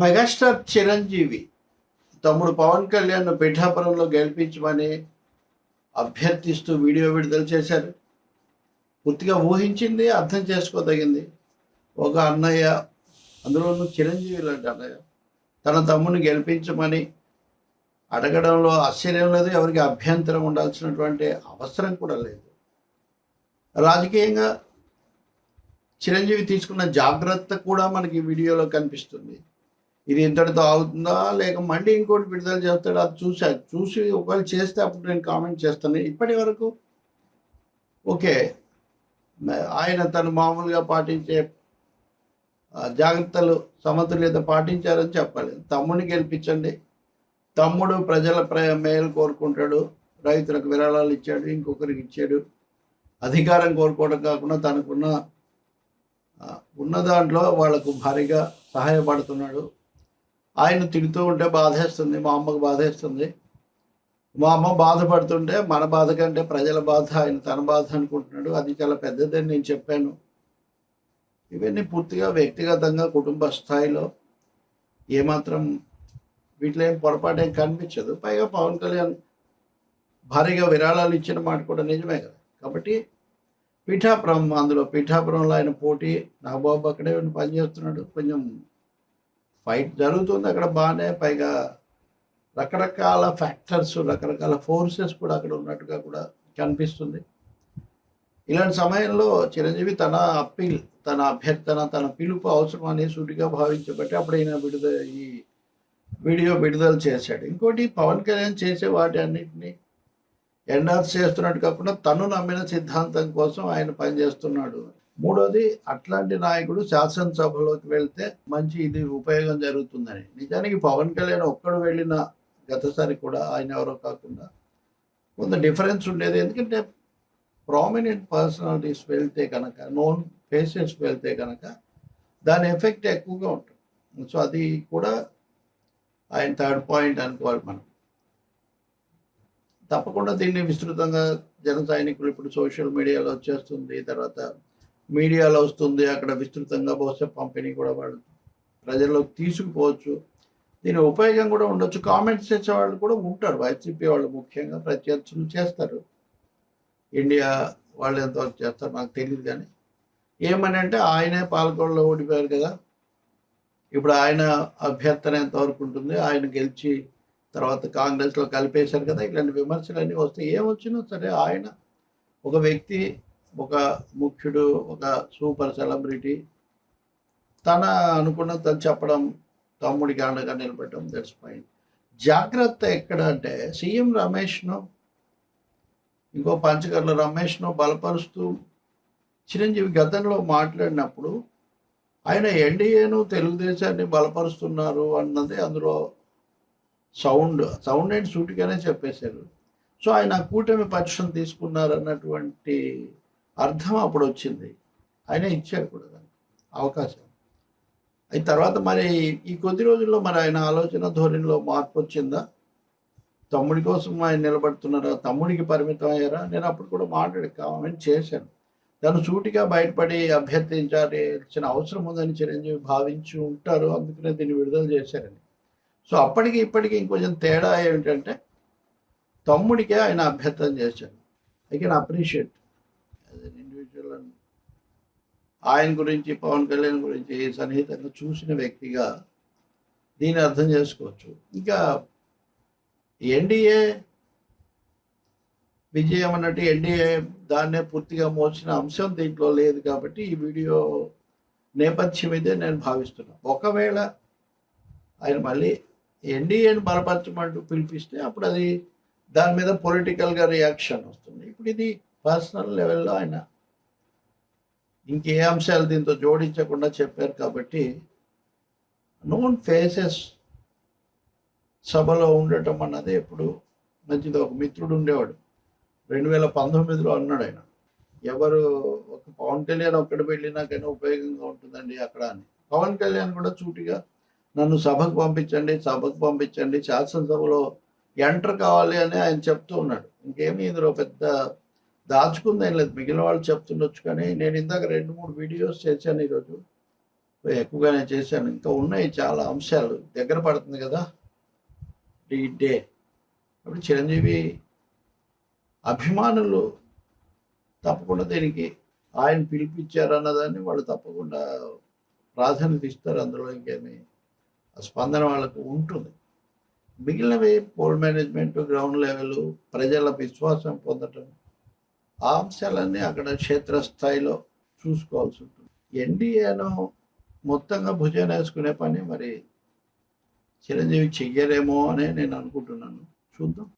Megastar Chiranjeevi తమ్ముడు పవన్ కళ్యాణ్ పిఠాపురంలో గెలిపించమని అభ్యర్థిస్తూ video విడుదల చేశారు. పూర్తిగా ఊహించింది అర్థం చేసుకోదగింది. ఒక అన్నయ్య అందులోనూ చిరంజీవి లాంటి అన్నయ్య. తన తమ్ముని గెలిపించమని అడగడంలో ఆశ్చర్యం లేదు ఎవరికి అభ్యంతరం ఉండాల్సినటువంటి అవసరం కూడా లేదు. రాజకీయంగా చిరంజీవి తీసుకున్న జాగ్రత్త కూడా మనకి వీడియోలో కనిపిస్తుంది. ఇది ఇంతటితో అవుతుందా లేక మళ్ళీ ఇంకోటి విడుదల చేస్తాడు? అది చూసా. చూసి ఒకవేళ చేస్తే అప్పుడు నేను కామెంట్ చేస్తాను. ఇప్పటి వరకు ఓకే. ఆయన తను మామూలుగా పాటించే జాగ్రత్తలు సమతుల్యత పాటించారని చెప్పాలి. తమ్ముడిని గెలిపించండి. తమ్ముడు ప్రజల ప్ర మేలు కోరుకుంటాడు. రైతులకు విరాళాలు ఇచ్చాడు. ఇంకొకరికి ఇచ్చాడు. అధికారం కోరుకోవడం కాకుండా తనకున్న ఉన్న దాంట్లో వాళ్ళకు భారీగా సహాయపడుతున్నాడు. ఆయన తిడుతూ ఉంటే బాధేస్తుంది మా అమ్మకు బాధేస్తుంది. మా అమ్మ బాధపడుతుంటే మన బాధ కంటే ప్రజల బాధ ఆయన తన బాధ అనుకుంటున్నాడు. అది చాలా పెద్దదని నేను చెప్పాను. ఇవన్నీ పూర్తిగా వ్యక్తిగతంగా కుటుంబ స్థాయిలో ఏమాత్రం వీటిలో ఏం పొరపాటు ఏం కనిపించదు. పైగా పవన్ కళ్యాణ్ భారీగా విరాళాలు ఇచ్చిన మాట కూడా నిజమే కదా. కాబట్టి పీఠాపురం అందులో పీఠాపురంలో ఆయన పోటీ నాగబాబు అక్కడే పనిచేస్తున్నాడు. కొంచెం ఫైట్ జరుగుతుంది అక్కడ బాగానే పైగా రకరకాల ఫ్యాక్టర్స్ రకరకాల ఫోర్సెస్ కూడా అక్కడ ఉన్నట్టుగా కూడా కనిపిస్తుంది. ఇలాంటి సమయంలో చిరంజీవి తన అప్పీల్ తన అభ్యర్థన తన పిలుపు అవసరం అని సూటిగా భావించబట్టి అప్పుడు ఈయన విడుదల ఈ వీడియో విడుదల చేశాడు. ఇంకోటి పవన్ కళ్యాణ్ చేసే వాటి అన్నింటినీ ఎండార్స్ చేస్తున్నట్టు కాకుండా తను నమ్మిన సిద్ధాంతం కోసం ఆయన పనిచేస్తున్నాడు. మూడోది అట్లాంటి నాయకుడు శాసనసభలోకి వెళ్తే మంచి ఇది ఉపయోగం జరుగుతుందని. నిజానికి పవన్ కళ్యాణ్ ఒక్కడు వెళ్ళిన గతసారి కూడా ఆయన ఎవరో కాకుండా కొంత డిఫరెన్స్ ఉండేది. ఎందుకంటే ప్రామినెంట్ పర్సనాలిటీస్ వెళ్తే కనుక నోన్ ఫేసెస్ వెళ్తే కనుక దాని ఎఫెక్ట్ ఎక్కువగా ఉంటుంది. సో అది కూడా ఆయన థర్డ్ పాయింట్ అనుకోవాలి మనం. తప్పకుండా దీన్ని విస్తృతంగా జన సైనికులు ఇప్పుడు సోషల్ మీడియాలో వచ్చేస్తుంది తర్వాత మీడియాలో వస్తుంది అక్కడ విస్తృతంగా బహుశా పంపిణీ కూడా వాళ్ళు ప్రజల్లోకి తీసుకుపోవచ్చు. దీని ఉపయోగం కూడా ఉండొచ్చు. కామెంట్స్ చేసే వాళ్ళు కూడా ఉంటారు. వైసీపీ వాళ్ళు ముఖ్యంగా ప్రత్యర్థులు చేస్తారు. ఇండియా వాళ్ళు ఎంతవరకు చేస్తారు నాకు తెలియదు కానీ. ఏమని అంటే ఆయనే పాలకొండలో ఓడిపోయారు కదా. ఇప్పుడు ఆయన అభ్యర్థన ఎంతవరకు ఉంటుంది? ఆయన గెలిచి తర్వాత కాంగ్రెస్లో కలిపేశారు కదా. ఇలాంటి విమర్శలన్నీ వస్తే ఏమొచ్చినా సరే ఆయన ఒక వ్యక్తి ఒక ముఖ్యుడు ఒక సూపర్ సెలబ్రిటీ తన అనుకున్న తను చెప్పడం తమ్ముడికి అండగా నిలబెట్టడం దట్స్ పాయింట్ జాగ్రత్త ఎక్కడ అంటే సీఎం రమేష్ను ఇంకో పంచకర్ల రమేష్ను బలపరుస్తూ చిరంజీవి గతంలో మాట్లాడినప్పుడు ఆయన ఎన్డీఏను తెలుగుదేశాన్ని బలపరుస్తున్నారు అన్నది అందులో సౌండ్ సౌండ్ అండ్ సూటిగానే చెప్పేశారు. సో ఆయన కూటమి పక్షం తీసుకున్నారు అన్నటువంటి అర్థం అప్పుడు వచ్చింది. ఆయన ఇచ్చారు కూడా దానికి అవకాశం. అయిన తర్వాత మరి ఈ కొద్ది రోజుల్లో మరి ఆయన ఆలోచన ధోరణిలో మార్పు వచ్చిందా? తమ్ముడి కోసం ఆయన నిలబడుతున్నారా? తమ్ముడికి పరిమితం అయ్యారా? నేను అప్పుడు కూడా మాట్లాడి కామెంట్ చేశాను. తను సూటిగా బయటపడి అభ్యర్థించాల్సిన అవసరం ఉందని చిరంజీవి భావించి ఉంటారు. అందుకనే దీన్ని విడుదల చేశారని. సో అప్పటికి ఇప్పటికి ఇంకొంచెం తేడా ఏమిటంటే తమ్ముడికే ఆయన అభ్యర్థన చేశారు. I can appreciate individual and ఆయన గురించి పవన్ కళ్యాణ్ గురించి సన్నిహితంగా చూసిన వ్యక్తిగా దీన్ని అర్థం చేసుకోవచ్చు. ఇంకా ఎన్డీఏ విజయం అన్నట్టు ఎన్డీఏ దాన్నే పూర్తిగా మోసిన అంశం దీంట్లో లేదు కాబట్టి ఈ వీడియో నేపథ్యం ఇదే నేను భావిస్తున్నాను ఒకవేళ ఆయన మళ్ళీ ఎన్డీఏని బలపరచమంటూ పిలిపిస్తే అప్పుడు అది దాని మీద పొలిటికల్గా రియాక్షన్ వస్తుంది. ఇప్పుడు ఇది పర్సనల్ లెవెల్లో ఆయన ఇంకే అంశాలు దీంతో జోడించకుండా చెప్పారు కాబట్టి నోన్ ఫేసెస్ సభలో ఉండటం అన్నది ఎప్పుడు మంచిది ఒక మిత్రుడు ఉండేవాడు. రెండు వేల పంతొమ్మిదిలో అన్నాడు ఆయన ఎవరు ఒక పవన్ కళ్యాణ్ ఒక్కడు వెళ్ళినాకైనా ఉపయోగంగా ఉంటుందండి అక్కడ అని. పవన్ కళ్యాణ్ కూడా చూటిగా నన్ను సభకు పంపించండి సభకు పంపించండి శాసనసభలో ఎంటర్ కావాలి అని ఆయన చెప్తూ ఉన్నాడు. ఇంకేమీ ఇందులో పెద్ద దాచుకుందేం లేదు. మిగిలిన వాళ్ళు చెప్తుండొచ్చు కానీ నేను ఇందాక రెండు మూడు వీడియోస్ చేశాను ఈరోజు. ఎక్కువగానే చేశాను. ఇంకా ఉన్నాయి చాలా అంశాలు. దగ్గర పడుతుంది కదా? ఈ డే. అప్పుడు చిరంజీవి అభిమానులు తప్పకుండా దీనికి ఆయన పిలిపించారు అన్నదాన్ని వాళ్ళు తప్పకుండా ప్రాధాన్యత ఇస్తారు. అందులో ఇంకేమి స్పందన వాళ్ళకు ఉంటుంది. మిగిలినవి పోల్ మేనేజ్మెంట్ గ్రౌండ్ లెవెల్ ప్రజల విశ్వాసం పొందటం ఆ అంశాలన్నీ అక్కడ క్షేత్రస్థాయిలో చూసుకోవాల్సి ఉంటుంది. ఎన్డీఏను మొత్తంగా భుజాన వేసుకునే పని మరి చిరంజీవి చెయ్యలేమో అని నేను అనుకుంటున్నాను. చూద్దాం.